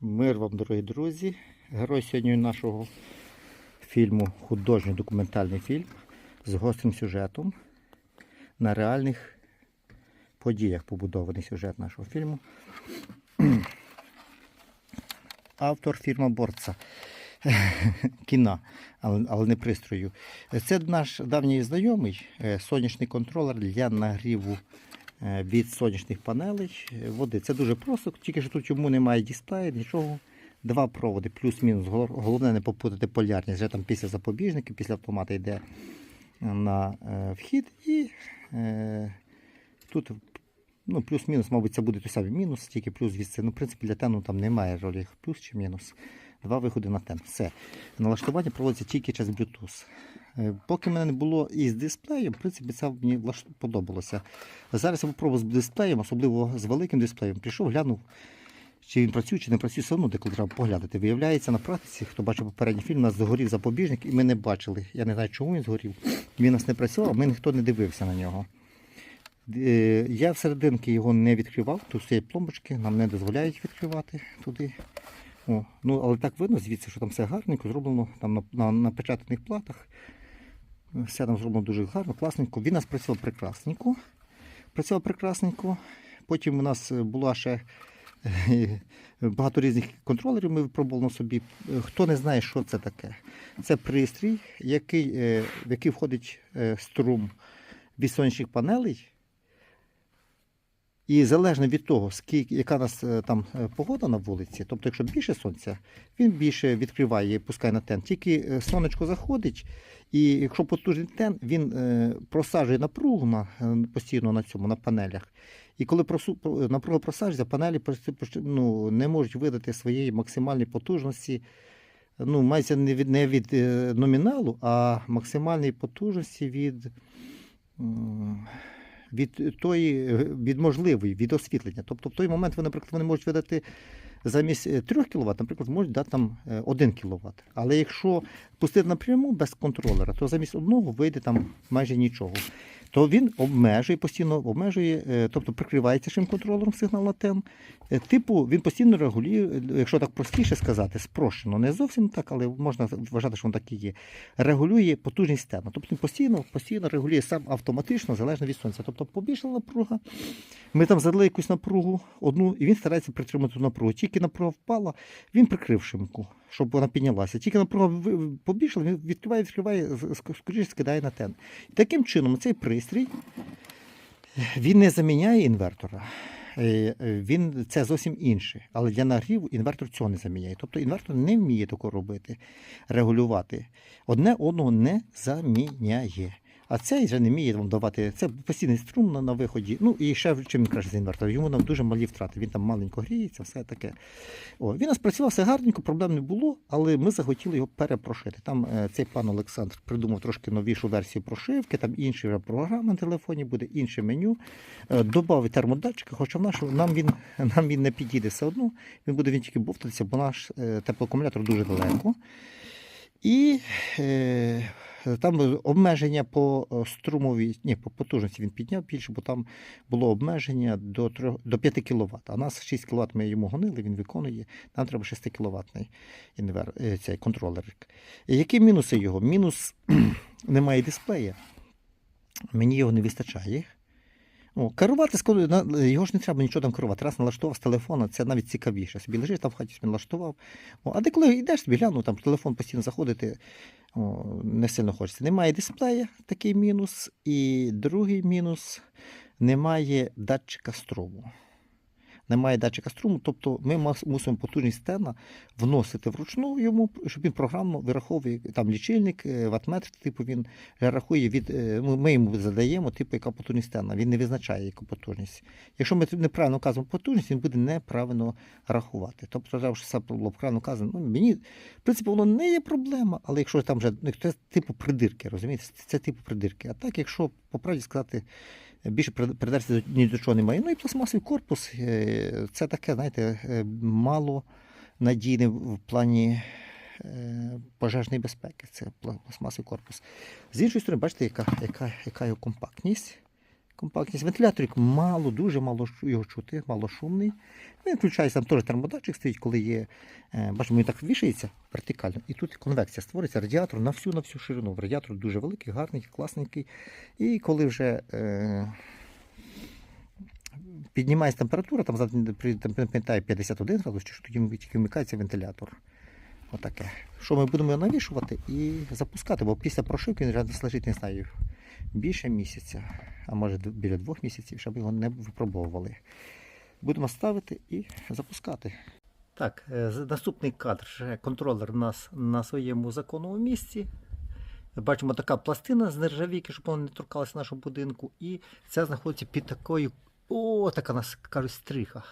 Мир вам, дорогі друзі. Герой сьогодні нашого фільму художньо документальний фільм з гострим сюжетом на реальних подіях побудований сюжет нашого фільму. Автор фірма Борца кіна, але, але не пристрою. Це наш давній знайомий е, сонячний контролер для нагріву від сонячних панелей е, води. Це дуже просто, тільки що тут йому немає дисплею, нічого. Два проводи, плюс-мінус. Головне не попутати полярність. Вже там після запобіжників, після автомата йде на е, вхід і е, тут ну, плюс-мінус, мабуть, це буде той самий мінус, тільки плюс звідси. Ну, в принципі, для тену там немає ролі плюс чи мінус. Два виходи на тен. Все. Налаштування проводиться тільки через Bluetooth. Е, Поки мене не було із дисплеєм, в принципі, це мені подобалося. Зараз я попробував з дисплеєм, особливо з великим дисплеєм. Прийшов, глянув, чи він працює, чи не працює, все одно деколи треба поглядати. Виявляється, на практиці, хто бачив попередній фільм, у нас згорів запобіжник, і ми не бачили. Я не знаю, чому він згорів. Він у нас не працював, ми ніхто не дивився на нього. Е, Я всерединки його не відкривав, тут стоять пломбочки, нам не дозволяють відкривати туди. О, ну, але так видно звідси, що там все гарненько зроблено там на, на, на печатаних платах. Все там зроблено дуже гарно, класненько. Він нас працював прекрасненько. Працював прекрасненько. Потім у нас було ще е, багато різних контролерів. Ми випробували на собі. Хто не знає, що це таке? Це пристрій, який, е, в який входить е, струм від сонячних панелей. І залежно від того, скільки, яка у нас е, там е, погода на вулиці, тобто, якщо більше сонця, він більше відкриває і пускає на тен. Тільки е, сонечко заходить, і якщо потужний тен, він просаджує напругу на, постійно на цьому, на панелях. І коли напруга просаджується, панелі ну, не можуть видати своєї максимальної потужності. Ну, мається не від, не від номіналу, а максимальної потужності від. Від тої, е, від можливої, від освітлення. Тобто в той момент вони, наприклад, вони можуть видати замість е, 3 кВт, наприклад, можуть дати там е, 1 кВт. Але якщо пустити напряму без контролера, то замість одного вийде там майже нічого. То він обмежує, постійно обмежує, е, тобто прикривається цим контролером сигнал на тен. Е, Типу, він постійно регулює, якщо так простіше сказати, спрощено, не зовсім так, але можна вважати, що він так і є. Регулює потужність тена. Тобто він постійно, постійно регулює сам автоматично, залежно від сонця. Тобто побільшала напруга, ми там задали якусь напругу одну, і він старається притримати напругу. Тільки напруга впала, він прикрив шимку, щоб вона піднялася. Тільки напруга побільшала, він відкриває, відкриває, скоріше скидає на тен. І таким чином цей пристрій він не заміняє інвертора. Е, Він це зовсім інше. Але для нагріву інвертор цього не заміняє. Тобто інвертор не вміє такого робити, регулювати. Одне одного не заміняє. А цей вже не вміє вам давати. Це постійний струм на, на виході. Ну і ще чим краще за інвертор. Йому нам дуже малі втрати. Він там маленько гріється, все таке. О, він нас працював все гарненько, проблем не було, але ми захотіли його перепрошити. Там е, цей пан Олександр придумав трошки новішу версію прошивки, там інша вже програма на телефоні буде, інше меню. Е, Добавив термодатчика, хоча в нашому нам він, нам він не підійде все одно. Він буде він тільки бовтатися, бо наш е, теплоакумулятор дуже далеко. І е, там обмеження по е, струмовій, ні, по потужності він підняв більше, бо там було обмеження до, 3, до 5 кВт. А нас 6 кВт ми йому гонили, він виконує. Нам треба 6 кВт е, цей контролерик. Які мінуси його? Мінус немає дисплея. Мені його не вистачає. О, керувати його ж не треба нічого там керувати. Раз налаштував з телефона, це навіть цікавіше. Собі лежиш там в хаті собі налаштував. О, а де коли йдеш собі глянув, там телефон постійно заходити, о, не сильно хочеться. Немає дисплея, такий мінус. І другий мінус немає датчика струму. Немає датчика струму, тобто ми мусимо потужність стена вносити вручну йому, щоб він програмно вираховує там лічильник, е, ватметр, типу він рахує від. е, ну, Ми йому задаємо, типу, яка потужність стена. Він не визначає, яку потужність. Якщо ми неправильно вказуємо потужність, він буде неправильно рахувати. Тобто, треба, щоб все було правильно вказано. Ну, мені, в принципі, воно не є проблема, але якщо там вже ну, це типу придирки, розумієте? Це типу придирки. А так, якщо по правді сказати, більше придерся ні до чого немає. Ну і пластмасовий корпус е, це таке, знаєте, е, мало надійне в плані е, пожежної безпеки. Це пла- пластмасовий корпус. З іншої сторони, бачите, яка, яка, яка його компактність. Компактність. Вентиляторик мало, дуже мало його чути, мало шумний. Він включається, там теж термодатчик стоїть, коли є. Е, бачимо, він так вішається вертикально. І тут конвекція створюється, радіатор на всю на всю ширину. Радіатор дуже великий, гарний, класненький. І коли вже е, піднімається температура, там, пам'ятаю 51 градус, чи що тоді тільки вмикається вентилятор. Отаке. Що ми будемо його навішувати і запускати, бо після прошивки він лежить, не знаю, більше місяця, а може біля двох місяців, щоб його не випробовували. Будемо ставити і запускати. Так, е, наступний кадр. Контролер у нас на своєму законному місці. Бачимо така пластина з нержавійки, щоб вона не торкалася нашого будинку. І це знаходиться під такою, о, така нас кажуть, стриха.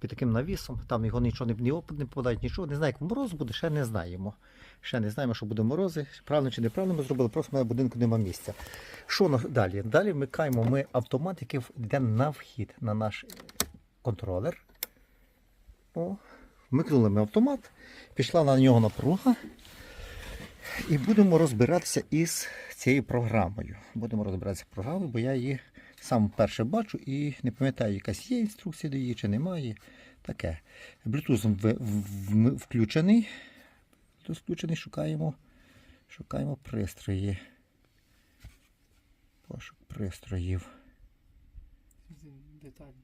Під таким навісом. Там його нічого не, опит не попадають, нічого. Не знаю, як мороз буде, ще не знаємо. Ще не знаємо, що буде морози. Правильно чи неправильно ми зробили, просто на будинку нема місця. Що далі? Далі вмикаємо ми автомат, який йде на вхід на наш контролер. О, вмикнули ми автомат, пішла на нього напруга. І будемо розбиратися із цією програмою. Будемо розбиратися з програмою, бо я її сам перше бачу і не пам'ятаю, якась є інструкція до її чи немає. Таке. Bluetooth в- в- включений. Bluetooth включений, шукаємо, шукаємо пристрої. Пошук пристроїв. Деталі.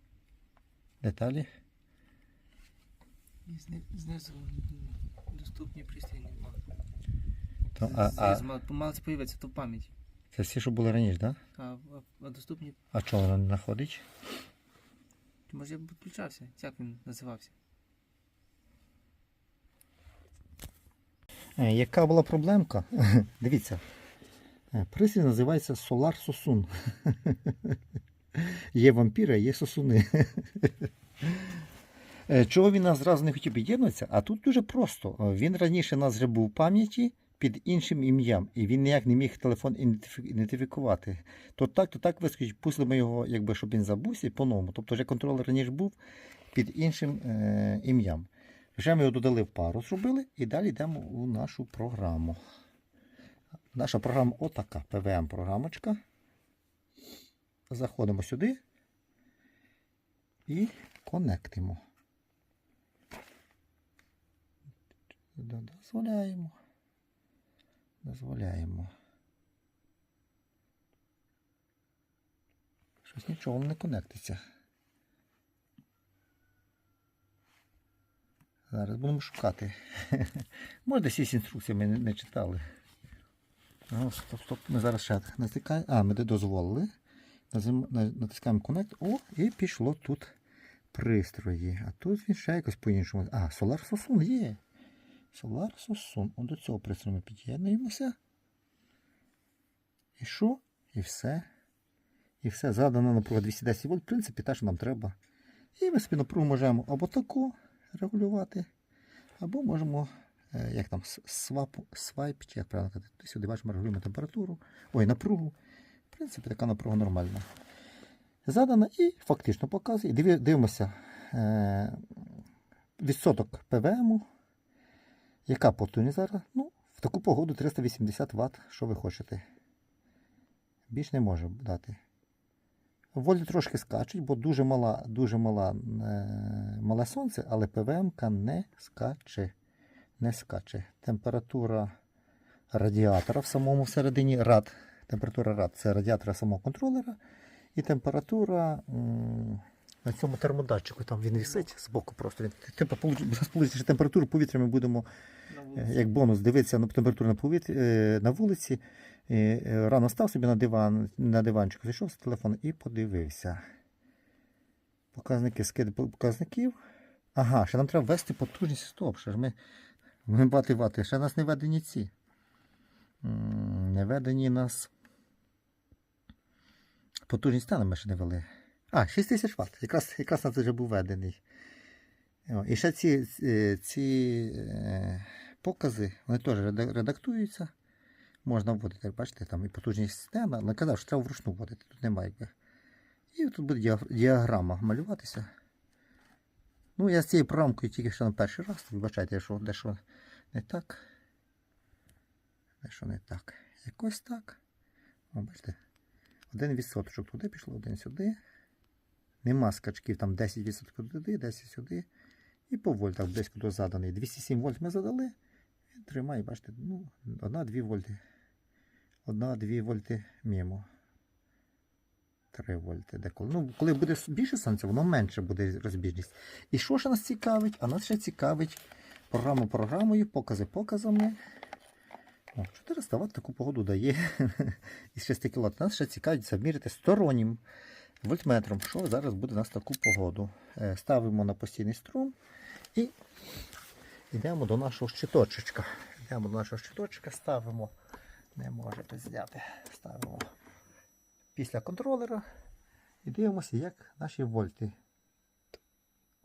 Деталі. І знизу доступні пристрої нема. То, а, а, мало- це появиться, то в пам'яті. Це всі, що були раніше, так? Да? А, а, доступні, А чого воно не знаходить? може я б підключався, як він називався? Е, Яка була проблемка? Дивіться, е, пристрій називається Solar Sosun. Є вампіри, є сосуни. Е, Чого він нас зразу не хотів під'єднуватися? А тут дуже просто. Е, Він раніше у нас вже був в пам'яті під іншим ім'ям, і він ніяк не міг телефон ідентифікувати. То так, то так вискочить, пустили ми його, якби, щоб він забувся по-новому. Тобто вже контролер раніше був під іншим е, ім'ям. Вже ми його додали в пару, зробили, і далі йдемо у нашу програму. Наша програма отака, PVM-програмочка. Заходимо сюди і конектимо. Дозволяємо. Дозволяємо. Щось нічого не конектиться. Зараз будемо шукати. Може, десь є інструкції, ми не, читали. Ага, стоп, стоп. Ми зараз ще натикаємо. А, ми де дозволили. Натискаємо Connect. О, і пішло тут пристрої. А тут він ще якось по-іншому. А, Solar Sosun є. Solar Sosun. От до цього пристрою ми під'єднуємося. І що? І все. І все. Задана напруга 210 вольт. В принципі, те, що нам треба. І ми собі можемо або таку регулювати, або можемо, е, як там, свап, свайп, чи як правильно казати, сюди бачимо, регулюємо температуру, ой, напругу. В принципі, така напруга нормальна. Задана і фактично показує. Дивимося е, відсоток ПВМ. Яка потужність зараз? Ну, в таку погоду 380 Вт, що ви хочете. Більш не може дати. Вольти трошки скачуть, бо дуже мала, дуже мала, е, мале сонце, але ПВМ-ка не скаче. Не скаче. Температура радіатора в самому всередині рад. Температура рад це радіатора самого контролера. І температура м, на цьому термодатчику, там він висить збоку просто. Він, типу, получ- що температуру повітря ми будемо Е, як бонус дивитися на температуру на, повітрі, е, на вулиці. Е, е, Рано став собі на диван, на диванчик, зайшов з телефону і подивився. Показники, скид показників. Ага, ще нам треба ввести потужність. Стоп, ще ж ми, ми бати вати. Ще нас не введені ці. Не введені нас. Потужність стану ми ще не вели. А, 6000 Вт. Якраз, якраз на це вже був введений. І ще ці, ці, е, покази, вони теж редактуються. Можна вводити, бачите, там і потужність системи, але казав, що треба вручну вводити, тут немає якби. І тут буде діаграма малюватися. Ну, я з цією програмкою тільки що на перший раз, вибачайте, що дещо не так. Дещо не так. Якось так. О, бачите. Один відсоточок туди пішло, один сюди. Нема скачків, там 10% туди, 10 сюди. І по вольтах близько до заданий. 207 вольт ми задали. Він тримає, бачите, ну, 1-2 вольти. 1-2 вольти мімо. 3 вольти деколи. Ну, коли буде більше сонця, воно менше буде розбіжність. І що ж нас цікавить? А нас ще цікавить програма програмою, покази показами. О, 400 Вт таку погоду дає із 6 кВт. Нас ще цікавить заміряти стороннім вольтметром, що зараз буде у нас таку погоду. Е, Ставимо на постійний струм і йдемо до нашого щиточечка. Йдемо до нашого щиточка, ставимо. Не можете зняти. Ставимо після контролера і дивимося, як наші вольти.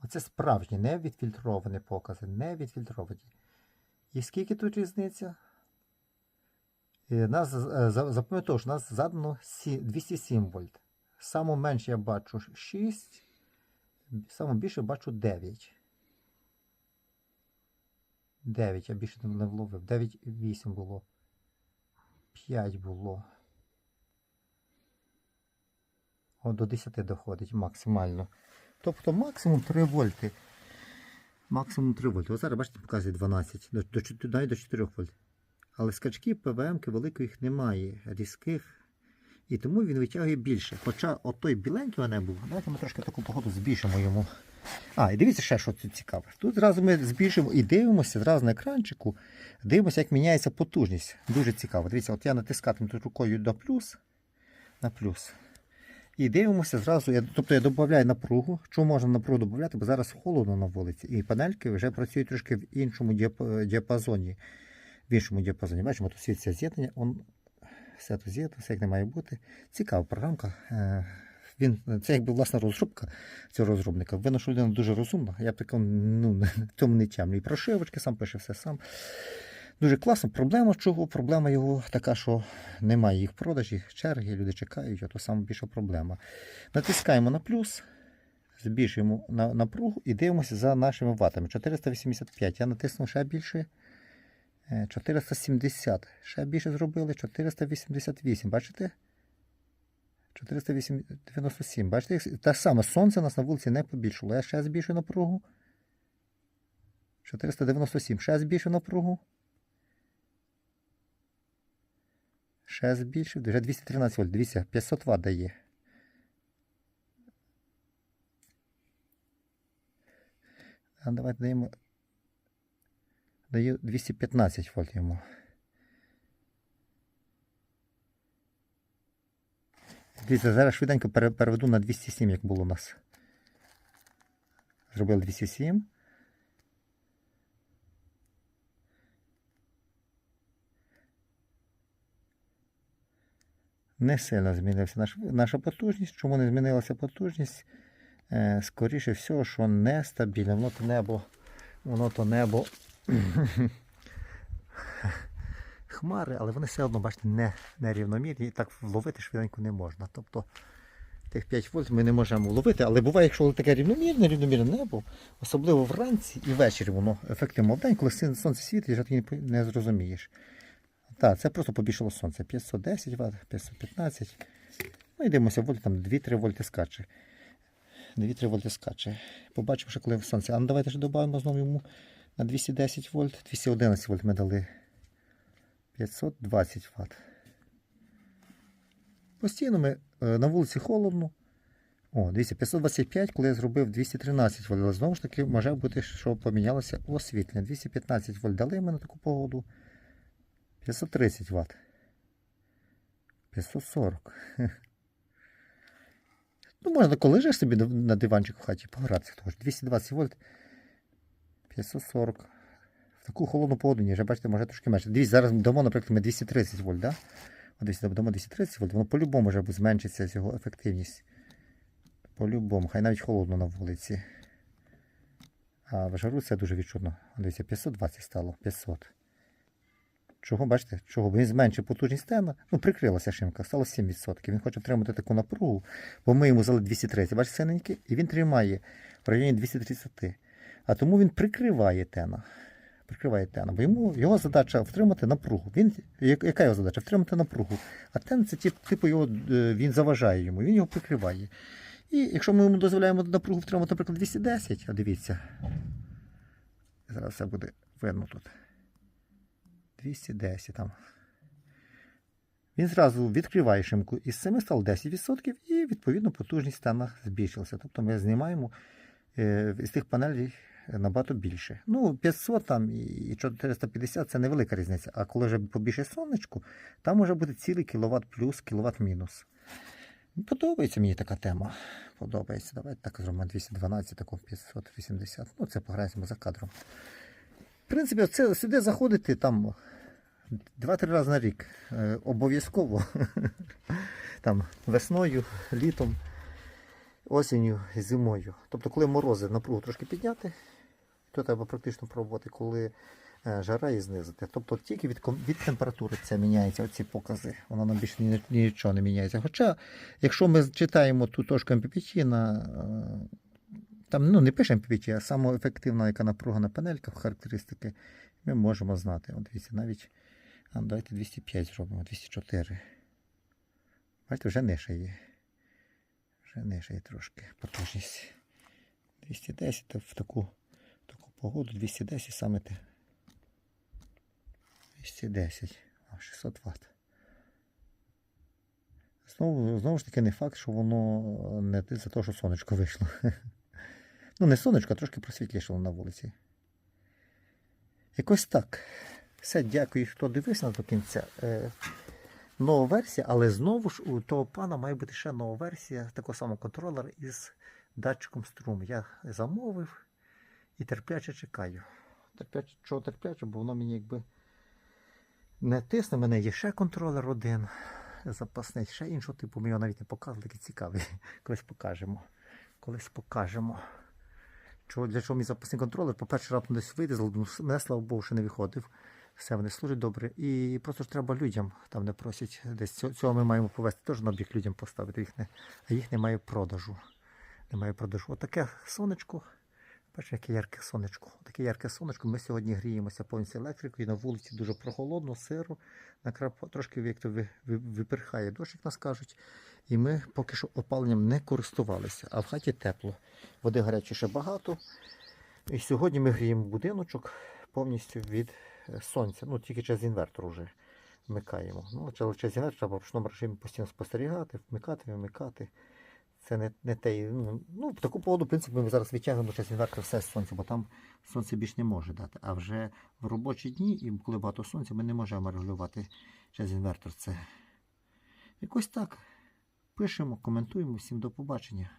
Оце справжні, не відфільтровані покази, не відфільтровані. І скільки тут різниця? І нас, е, запам'ятовую, що нас задано 207 вольт. Саме менше я бачу 6, саме більше бачу 9. 9 я більше не вловив. 9,8 було. 5 було. О, до 10 доходить максимально. Тобто максимум 3 вольти. Максимум 3 вольти. Ось зараз, бачите, показує 12, до, до, навіть до 4 вольт. Але скачків ПВМ-ки великої їх немає, різких. І тому він витягує більше. Хоча отой біленький у був. Давайте ми трошки таку погоду збільшимо йому. А, і дивіться ще, що тут цікаве. Тут зразу ми збільшимо і дивимося зразу на екранчику. Дивимося, як міняється потужність. Дуже цікаво. Дивіться, от я натискатиму тут рукою до плюс. На плюс. І дивимося зразу. Я, тобто я додаю напругу. Чому можна напругу додати? Бо зараз холодно на вулиці. І панельки вже працюють трошки в іншому діапазоні. В іншому діапазоні. Бачимо, тут світиться з'єднання. Все тут з'єднано, все як не має бути. Цікава програмка. Е, Він, це якби власна розробка цього розробника. Видно, що людина дуже розумна. Я б такому ну, цьому не тямлю. І прошивочки сам пише все сам. Дуже класно. Проблема чого? Проблема його така, що немає їх в продажі, черги, люди чекають, а то саме більша проблема. Натискаємо на плюс, збільшуємо напругу і дивимося за нашими ватами. 485. Я натиснув ще більше. Е, 470. Ще більше зробили. 488. Бачите? 497. Бачите, те саме сонце у нас на вулиці не побільшило. Я ще збільшую напругу. 497. Ще збільшую напругу. Ще збільшив. Вже 213 вольт. Дивіться, 500 Вт дає. А давайте даємо. Даю 215 вольт йому. Дивіться, зараз швиденько переведу на 207, як було у нас. Зробили 207. Не сильно змінилася наш, наша потужність. Чому не змінилася потужність? Е, скоріше всього, що нестабільне. Воно то небо, воно то небо. Хмари, але вони все одно, бачите, не, нерівномірні. І так вловити швиденько не можна. Тобто тих 5 вольт ми не можемо вловити, але буває, якщо таке рівномірне, рівномірне небо, особливо вранці і ввечері воно ефективно. В день, коли сонце світить, ти не, зрозумієш. Так, це просто побільшило сонце. 510 Вт, 515. Ну і дивимося, вольт там 2-3 вольти скаче. 2-3 вольти скаче. Побачимо, що коли сонце. А ну давайте ж додамо знову йому на 210 вольт. 211 вольт ми дали. 520 Вт. Постійно ми е, на вулиці холодно. О, дивіться, 525, коли я зробив 213 вольт. Але знову ж таки, може бути, що помінялося освітлення. 215 вольт дали ми на таку погоду. 530 Вт. 540. Ну, можна, коли лежиш собі на- диванчику в хаті погратися. Тож 220 вольт. 540. В таку холодну погоду, ні, вже бачите, може трошки менше. Дивіться, зараз дамо, наприклад, ми 230 вольт, да? Десь дамо 230 вольт, воно по-любому вже зменшиться його ефективність. По-любому, хай навіть холодно на вулиці. А в жару це дуже відчутно. Дивіться, 520 стало, 500. Чого, бачите, чого? Бо він зменшив потужність стена, ну, прикрилася шимка, стало 7%. Він хоче отримати таку напругу, бо ми йому взяли 230, бачите, синенький, і він тримає в районі 230. А тому він прикриває тена. прикриває тен. Бо йому його задача втримати напругу. Він, яка його задача? Втримати напругу. А тен це тип, типу його, е, він заважає йому, він його прикриває. І якщо ми йому дозволяємо напругу втримати, наприклад, 210, а дивіться. Зараз все буде видно тут. 210 там. Він зразу відкриває шимку із 7 стало 10% і відповідно потужність стана збільшилася. Тобто ми знімаємо е, з тих панелей набагато більше. Ну, 500 там і 450 це невелика різниця. А коли вже побільше сонечку, там може бути цілий кіловат плюс, кіловат мінус. Подобається мені така тема. Подобається. Давайте так зробимо 212, таку 580. Ну, це пограємо за кадром. В принципі, це сюди заходити там 2-3 рази на рік. Е, обов'язково. Там весною, літом, осінню, зимою. Тобто, коли морози напругу трошки підняти, то треба практично пробувати, коли е, жара і знизити. Тобто тільки від, від температури це міняється, оці покази. Воно нам більше ні- нічого не міняється. Хоча, якщо ми читаємо ту точку MPPT на. е, Там ну, не пише MPPT, а саме ефективна, яка напруга на панельках, характеристики, ми можемо знати. От дивіться, навіть давайте 205 зробимо, 204. Бачите, вже нижче є. Вже нижче трошки потужність. 210 в таку, в таку погоду 210 саме те. 210. 600 Вт. Знову, знову ж таки, не факт, що воно не за те, що сонечко вийшло. Ну, не сонечко, а трошки просвітлішало на вулиці. Якось так. Все, дякую, хто дивився до кінця. Нова версія, але знову ж у того пана має бути ще нова версія такого самого контролера із датчиком струму. Я замовив і терпляче чекаю. Терпляче, чого терпляче, бо воно мені якби не тисне. У мене є ще контролер один запасний, ще іншого типу. Ми його навіть не показували, такий цікавий. Колись покажемо. Колись покажемо. Чого, для чого мій запасний контролер? По-перше, раптом десь вийде, мене, слава Богу, ще не виходив. Все, вони служать добре. І просто ж треба людям, там не просять десь цього, ми маємо повести теж на бік людям поставити. Їх не, а їх немає продажу. Немає продажу. Отаке сонечко. Бачите, яке ярке сонечко. Таке ярке сонечко. Ми сьогодні гріємося повністю електрикою. На вулиці дуже прохолодно, сиро. Накрап... Трошки як то ви, ви, виперхає дощ, як нас кажуть. І ми поки що опаленням не користувалися. А в хаті тепло. Води гарячої ще багато. І сьогодні ми гріємо будиночок повністю від сонця. Ну, тільки через інвертор вже вмикаємо. Ну, через інвертор треба в ручному режимі постійно спостерігати, вмикати, вимикати. Це не, не те. Ну, ну, в таку погоду, в принципі, ми зараз відтягнемо через інвертор все з сонця, бо там сонце більш не може дати. А вже в робочі дні, і коли багато сонця, ми не можемо регулювати через інвертор це. Якось так. Пишемо, коментуємо. Всім до побачення.